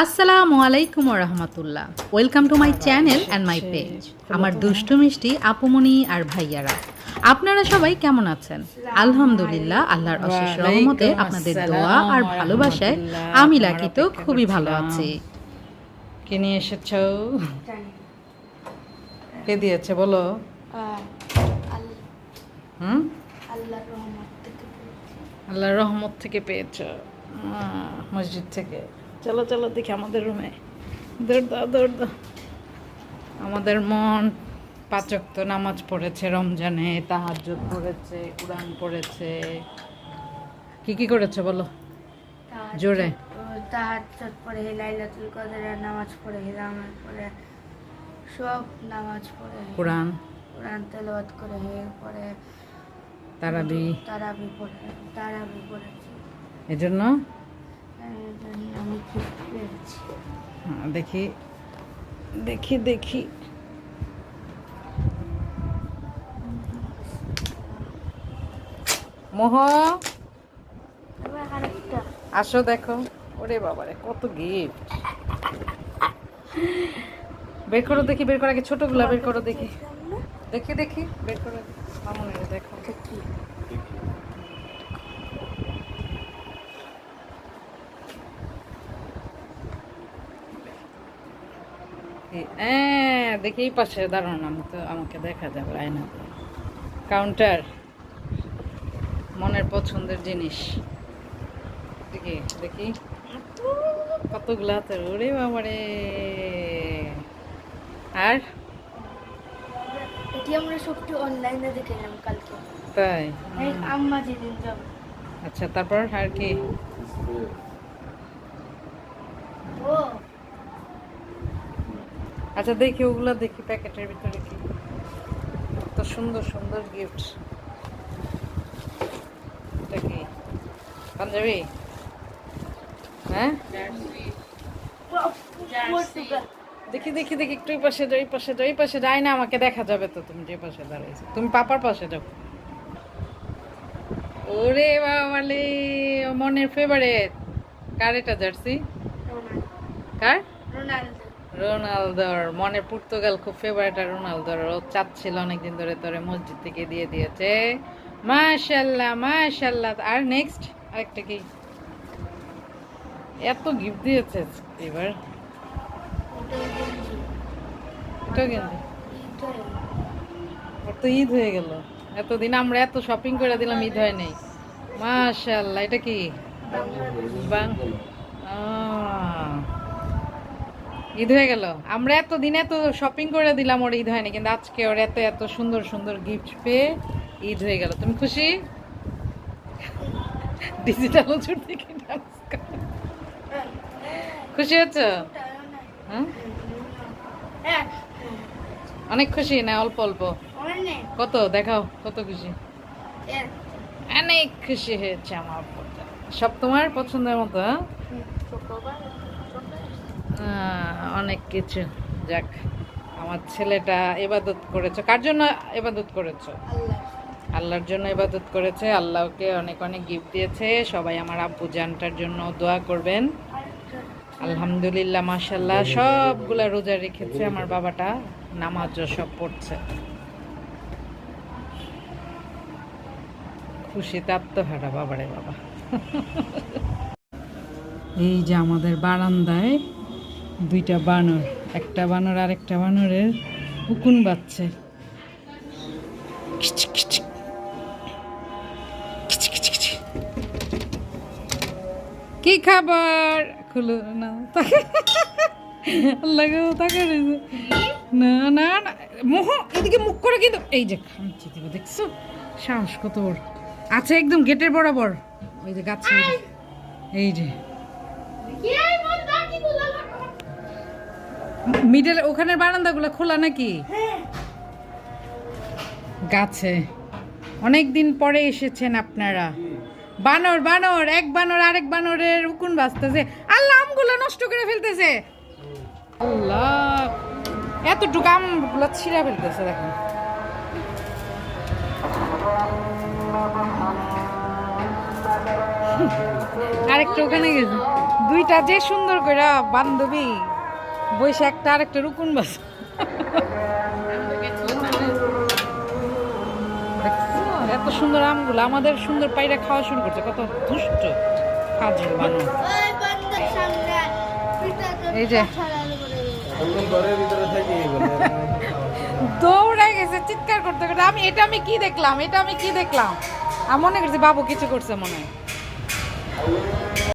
আসসালামু আলাইকুম রহমতুল্লাহ। Welcome to my channel and my page আমার দুষ্টু মিষ্টি আপুমনি আর ভাইয়ারা। আপনারা সবাই কেমন আছেন? আলহামদুলিল্লাহ। আল্লাহর অশেষ রহমতে আপনাদের দোয়া আর ভালোবাসায় আমি লাকি তো খুবই ভালো আছি। কে নিয়ে এসেছ? কে দিয়েছে বলো? হুম? আল্লাহর রহমত থেকে পেয়েছ। মসজিদ থেকে। চলো চলো দেখি আমাদের রুমে দৌড় দাও দৌড় দাও। আমাদের মন পাচক তো নামাজ পড়েছে রমজানে তাহাজ্জুদ পড়েছে কোরআন পড়েছে। কি কি করেছে বলো? জোরে। তাহাজ্জুদ পড়ে লাইলাতুল কদরের নামাজ পড়ে পড়ে সব নামাজ পড়ে। কোরআন? কোরআন তেলাওয়াত করে পরে। তারাবি? তারাবি পড়ে তারাবি পড়েছি। এজন্য? দেখি দেখি দেখি। মোহ, আসো দেখো। ওরে বাবারে, কত গিফট বের করো দেখি, বের করো আগে ছোটগুলা বের করো দেখি। দেখি দেখি, বের করো। দেখি। হ্যাঁ দেখি এই পাশে দাঁড়ান আমি তো আমাকে দেখা যাবে আয়না কাউন্টার মনের পছন্দের জিনিস। দেখি দেখি। কতগুলা হাতের ওরে বাবারে। আর? এটি আমরা সবটি অনলাইনে কালকে। তাই? আম্মা যেদিন যাব। আচ্ছা তারপর আর কি? ও। আচ্ছা দেখি ওগুলো দেখি প্যাকেটের ভিতরে কি। কত সুন্দর সুন্দর গিফট এটা কি? পাঞ্জাবি? হ্যাঁ? দেখি দেখি দেখি একটু পাশে যাও এই পাশে যাও এই পাশে যাই না আমাকে দেখা যাবে তো তুমি যে পাশে দাঁড়াইছো। তুমি পাপার পাশে যাও। ওরে বাবালে মনের ফেভারিট কার এটা জার্সি? কার? রোনাল্ডো। রোনালদোর মনে পর্তুগাল খুব ফেভারিট আর রোনালদোর। ও চাচ্ছিল অনেকদিন ধরে তোরে মসজিদ থেকে দিয়ে দিয়েছে। মাশাল্লাহ মাশাল্লাহ আর নেক্সট আরেকটা কি? এত গিফট দিয়েছে এবার। ঈদ হয়ে গেল। এতদিন আমরা এত শপিং করে দিলাম, ঈদ হয় নাই। মাশাল্লাহ এটা কি? বাং- ঈদ হয়ে গেল। আমরা এতদিন এত শপিং করে দিলাম, ওর ঈদ হয়নি, কিন্তু আজকে ওর এত এত সুন্দর সুন্দর গিফট পেয়ে ঈদ হয়ে গেল। তুমি খুশি? ডিজিটাল ওষুধ dance খুশি হচ্ছ? হ্যাঁ? অনেক খুশি? না, অল্প অল্প। কত? দেখাও, কত খুশি? অনেক খুশি হয়েছে আমার সব তোমার পছন্দের মতো হ্যাঁ? অনেক কিছু। যাক আমার ছেলেটা এবাদত করেছে। কার জন্য এবাদত করেছ? আল্লাহর। জন্য ইবাদত করেছে। আল্লাহকে অনেক অনেক গিফট দিয়েছে। সবাই আমার আব্বু জানটার জন্য দোয়া করবেন। আলহামদুলিল্লাহ মাশাল্লাহ সবগুলা রোজা রেখেছে আমার বাবাটা। নামাজও সব পড়ছে। খুশি খুশিতে আত্মহারা বাবারে বাবা। এই যে আমাদের বারান্দায় দুইটা বানর, একটা বানর আর একটা বানরের উকুন কিচ। কি খাবার? খুলো, না, তাকে। আল্লাহ তাকে না না না মোহ এদিকে মুখ করে কিন্তু, এই যে, খামচি দিব, দেখছ? সাহস কত বড়। আছে একদম গেটের বরাবর। ওই যে গাছ এই যে। মিডল ওখানের বারান্দাগুলো খোলা নাকি? গাছে। অনেক দিন পরে এসেছেন আপনারা। বানর বানর এক বানর আরেক বানরের উকুন বাজতেছে। আল্লাহ আমগুলো নষ্ট করে ফেলতেছে। আল্লাহ এতটুকু আমগুলো ছিঁড়া ফেলতেছে দেখুন। আরেকটা ওখানে গেছে। দুইটা যে সুন্দর করে বান্ধবী। বৈশাখ একটা আরেকটা রুকুন বাস? এত সুন্দর আমগুলো, আমাদের সুন্দর পাইরা খাওয়া শুরু করছে, কত দুষ্ট এই যে। পিঠা ছড়ানো করে দেবো। আমি ঘরের ভিতরে থাকি বলে দৌড়ে গেছে, চিৎকার করতে করতে আমি, এটা আমি কি দেখলাম, এটা আমি কি দেখলাম আমি মনে করছি বাবু কিছু করছে মনে হয়